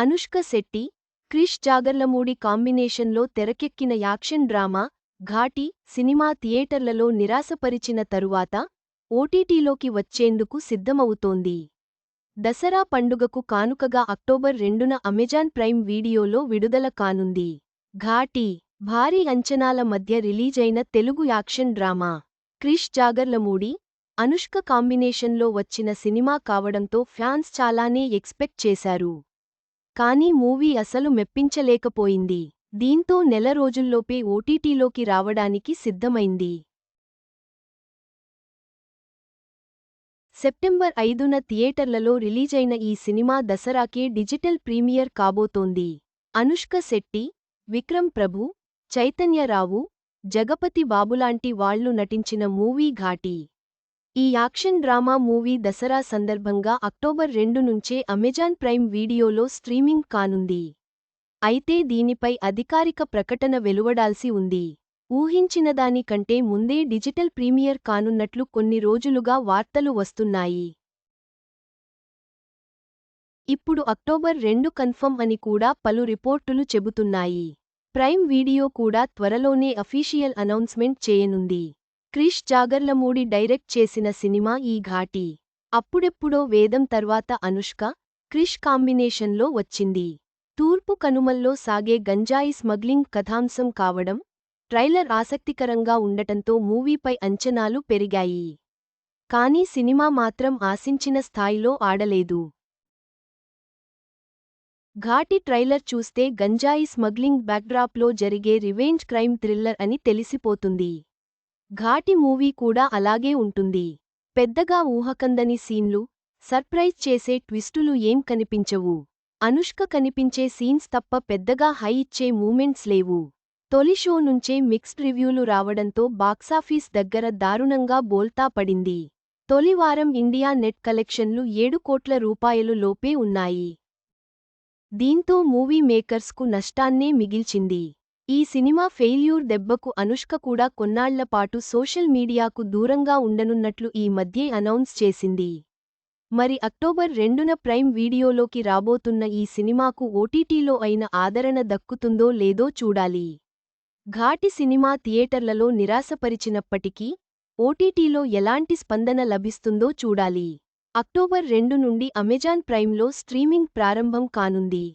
అనుష్క శెట్టి క్రిష్ జాగర్లమూడి కాంబినేషన్లో తెరకెక్కిన action drama Ghaati cinema థియేటర్లలో నిరాశపరిచిన తరువాత ఓటీటీలోకి వచ్చేందుకు సిద్ధమవుతోంది. దసరా పండుగకు కానుకగా అక్టోబర్ రెండున అమెజాన్ ప్రైమ్ వీడియోలో విడుదల కానుంది. ఘాటి భారీ అంచనాల మధ్య రిలీజైన తెలుగు యాక్షన్ డ్రామా క్రిష్ జాగర్లమూడి అనుష్క కాంబినేషన్లో వచ్చిన సినిమా కావడంతో ఫ్యాన్స్ చాలానే ఎక్స్పెక్ట్ చేశారు. కానీ మూవీ అసలు మెప్పించలేకపోయింది. దీంతో నెల రోజుల్లోపే ఓటీటీలోకి రావడానికి సిద్ధమైంది. సెప్టెంబర్ ఐదున థియేటర్లలో రిలీజైన ఈ సినిమా దసరాకే డిజిటల్ ప్రీమియర్ కాబోతోంది. అనుష్క శెట్టి విక్రమ్ ప్రభు చైతన్యరావు జగపతి బాబులాంటి వాళ్ళు నటించిన మూవీ ఘాటి. ఈ యాక్షన్ డ్రామా మూవీ దసరా సందర్భంగా అక్టోబర్ రెండు నుంచే అమెజాన్ ప్రైమ్ వీడియోలో స్ట్రీమింగ్ కానుంది. అయితే దీనిపై అధికారిక ప్రకటన వెలువడాల్సి ఉంది. ఊహించినదాని కంటే ముందే డిజిటల్ ప్రీమియర్ కానున్నట్లు కొన్ని రోజులుగా వార్తలు వస్తున్నాయి. ఇప్పుడు అక్టోబర్ రెండు కన్ఫర్మ్ అని కూడా పలు రిపోర్టులు చెబుతున్నాయి. ప్రైమ్ వీడియో కూడా త్వరలోనే అఫీషియల్ అనౌన్స్మెంట్ చేయనుంది. క్రిష్ జాగర్లమూడి డైరెక్ట్ చేసిన సినిమా ఈ ఘాటి. అప్పుడెప్పుడో వేదం తర్వాత అనుష్క క్రిష్ కాంబినేషన్లో వచ్చింది. తూర్పు కనుమల్లో సాగే గంజాయి స్మగ్లింగ్ కథాంశం కావడం ట్రైలర్ ఆసక్తికరంగా ఉండటంతో మూవీపై అంచనాలు పెరిగాయి. కానీ సినిమా మాత్రం ఆశించిన స్థాయిలో ఆడలేదు. ఘాటి ట్రైలర్ చూస్తే గంజాయి స్మగ్లింగ్ బ్యాక్డ్రాప్లో జరిగే రివెంజ్ క్రైమ్ థ్రిల్లర్ అని తెలిసిపోతుంది. ఘాటి మూవీ కూడా అలాగే ఉంటుంది. పెద్దగా ఊహకందని సీన్లు సర్ప్రైజ్ చేసే ట్విస్టులు ఏం కనిపించవు. అనుష్క కనిపించే సీన్స్ తప్ప పెద్దగా హై ఇచ్చే మూమెంట్స్ లేవు. తొలి షో నుంచే మిక్స్డ్ రివ్యూలు రావడంతో బాక్సాఫీస్ దగ్గర దారుణంగా బోల్తా పడింది. తొలి వారం ఇండియా నెట్ కలెక్షన్లు ఏడు కోట్ల రూపాయలు లోపే ఉన్నాయి. దీంతో మూవీ మేకర్స్కు నష్టాన్నే మిగిల్చింది. ఈ సినిమా ఫెయిల్యూర్ దెబ్బకు అనుష్క కూడా కొన్నాళ్ళపాటు సోషల్ మీడియాకు దూరంగా ఉండనున్నట్లు ఈ మధ్యే అనౌన్స్ చేసింది. మరి అక్టోబర్ రెండున ప్రైమ్ వీడియోలోకి రాబోతున్న ఈ సినిమాకు ఓటీటీలో అయిన ఆదరణ దక్కుతుందో లేదో చూడాలి. ఘాటి సినిమా థియేటర్లలో నిరాశపరిచినప్పటికీ ఓటీటీలో ఎలాంటి స్పందన లభిస్తుందో చూడాలి. అక్టోబర్ రెండు నుండి అమెజాన్ ప్రైమ్లో స్ట్రీమింగ్ ప్రారంభం కానుంది.